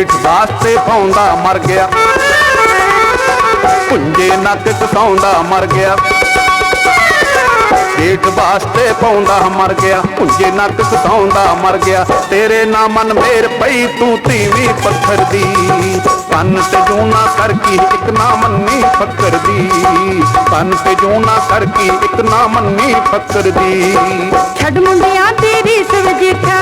ਵਾਸਤੇ ਪਾਉਂਦਾ ਮਰ ਗਿਆ। ਪੁੰਜੇ ਨੱਕ ਕਸਾਉਂਦਾ ਮਰ ਗਿਆ। ਜੇਠ ਵਾਸਤੇ ਪਾਉਂਦਾ ਮਰ ਗਿਆ। ਪੁੰਜੇ ਨੱਕ ਕਸਾਉਂਦਾ ਮਰ ਗਿਆ। ਤੇਰੇ ਨਾ ਮਨ ਮੇਰ ਪਈ, ਤੂੰ ਤੀਵੀਂ ਪੱਥਰ ਦੀ। ਕੰਨ ਤੇ ਜੂਨਾ ਕਰ ਕੀ ਇੱਕ ਨਾ ਮੰਨੀ ਫੱਕਰ ਦੀ। ਕੰਨ ਤੇ ਜੂਨਾ ਕਰ ਕੀ ਇੱਕ ਨਾ ਮੰਨੀ ਫੱਕਰ ਦੀ। ਛੱਡ ਮੁੰਡਿਆਂ ਤੇਰੀ ਸਵਜੀਠਾ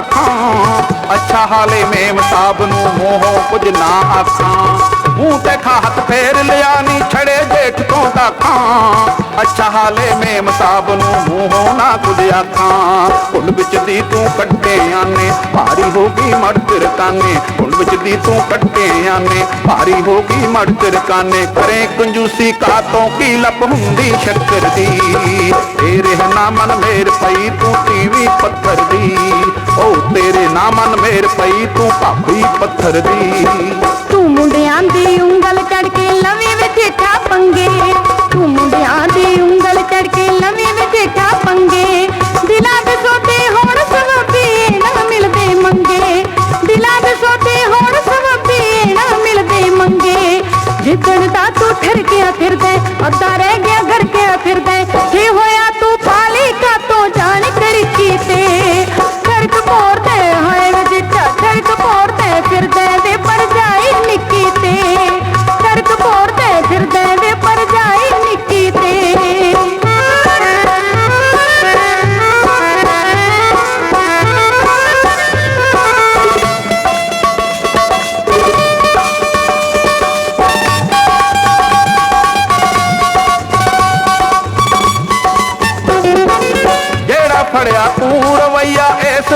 ਜੇਠ ਅੱਛਾ ਹਾਲੇ ਮੇਮ ਸਾਬ ਨੂੰ ਮੋਹੋਂ ਕੁਝ ਨਾ ਆਖਾਂ। ਮੂੰਹ ਤੇ ਖਾ ਹੱਥ ਫੇਰ ਲਿਆ ਨੀ ਛੜੇ ਜੇਠ ਤੋਂ ਦਾਖਾਂ ਅੱਛਾ ਹਾਲੇ ਮੇਮ ਸਾਬ ਨੂੰ ਮੋਹੋਂ ਕੁਝ ਆਖਾਂ ਕੁੱਲ ਵਿੱਚ ਦੀ ਤੂੰ ਕੱਟਿਆਂ ਨੇ, ਭਾਰੀ ਹੋ ਗਈ ਮੜ ਤੇਰ ਕਾਨੇ ਵਿੱਚ ਦੀ ਤੂੰ ਕੱਟਿਆਂ ਨੇ, ਭਾਰੀ ਹੋ ਗਈ ਮੜ ਤੇਰ ਕਰੇ ਕੰਜੂਸੀ ਕਾਤੋਂ ਕੀ ਲੱਭ ਹੁੰਦੀ ਸ਼ੱਕਰ ਦੀ? ਤੇਰੇ ਨਾ ਮਨ ਮੇਰ ਪਈ ਤੂੰ ਟੀਵੀ ਪੱਥਰ ਦੀ। ਓ ਤੇਰੇ ਨਾ ਮਨ ਮੇਰ ਪਈ ਤੂੰ ਭਾਬੀ ਪੱਥਰ ਦੀ। ਤੂੰ ਮੁੰਡਿਆਂ ਦੀ ਉਂਗਲ ਜਿੱਦਣ ਦਾ ਤੂੰ ਠਰਕਿਆ ਫਿਰਦਾ ਅੱਧਾ ਰਹਿ ਗਿਆ ਘਰ ਕੇ ਫਿਰਦਾ ਕੀ ਹੋਇਆ?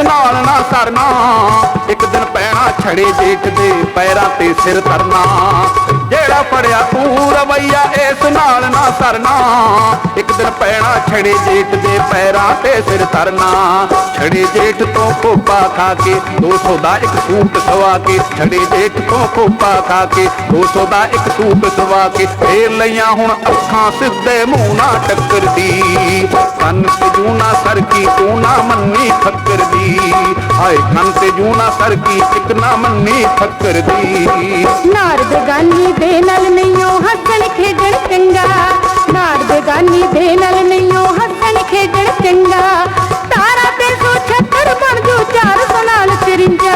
ਨਾਲ ਨਾ ਸਰਨਾ। ਇੱਕ ਦਿਨ ਪੈਣਾ ਛੜੇ ਜੇਠ ਦੇ ਪੈਰਾਂ ਤੇ ਸਿਰ ਧਰਨਾ। ਜਿਹੜਾ ਫੜਿਆ ਤੂੰ ਰਵਈਆ, ਇਸ ਨਾਲ ਨਾ ਸਰਨਾ। ਇੱਕ ਦਿਨ ਪੈਣਾ ਛੜੇ ਜੇਠ ਦੇ ਪੈਰਾਂ ਤੇ ਸਿਰ ਧਰਨਾ। ਛੜੇ ਜੇਠ ਤੋਂ ਕੋਪਾ ਖਾ ਕੇ 200 ਦਾ ਇੱਕ ਸੂਟ ਸਵਾ ਕੇ। ਛੜੇ ਜੇਠ ਤੋਂ ਕੋਪਾ ਖਾ ਕੇ 200 ਦਾ ਇੱਕ ਸੂਟ ਸਵਾ ਕੇ। ਫੇਰ ਲਈਆਂ ਹੁਣ ਅੱਖਾਂ ਸਿੱਧੇ ਮੂੰਹ ਨਾ ਟੱਕਰਦੀ। ਕੰਨ ਜੂਨਾ ਸਰਕੀ ਤੂੰ ਨਾ ਮੰਨੀ ਫੱਕਰ ਦੀ? ਹਾਏ ਕੰਨ ਤੇ ਜੂਨਾ ਸਰਕੀ ਇੱਕ ਨਾ ਮੰਨੀ ਫੱਕਰ ਦੀ? ਨਾਰਦ ਗਾਨੀ ਦੇ ਨਾਲ ਨਹੀਂਓ ਹੱਸਣ ਖੇਡਣ ਚੰਗਾ। ਨਾਰਦ ਗਾਨੀ ਦੇ ਨਾਲ ਨਹੀਂਓ ਹੱਸਣ ਖੇਡਣ ਚੰਗਾ। ਤਾਰਾ ਤੇ ਸੋ ਛੱਤਰ ਬਣ ਜੂ ਚਾਰ ਸਨਾਲ 53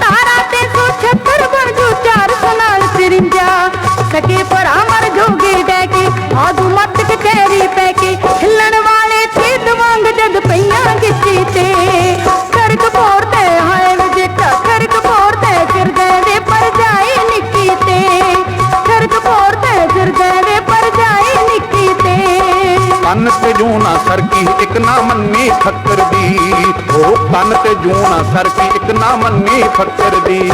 ਤਾਰਾ ਤੇ ਸੋ ਛੱਤਰ ਬਣ ਜੂ ਚਾਰ ਸਨਾਲ 53 ਸਕੇ ਕੰਨ ਤੇ ਜੂਨਾ ਸਰਕੀ, ਇੱਕ ਨਾ ਮੰਨੀ ਫੱਕਰ ਦੀ। ਉਹ ਕੰਨ ਤੇ ਜੂਨਾ ਸਰਕੀ, ਇੱਕ ਨਾ ਮੰਨੀ ਫੱਕਰ ਦੀ।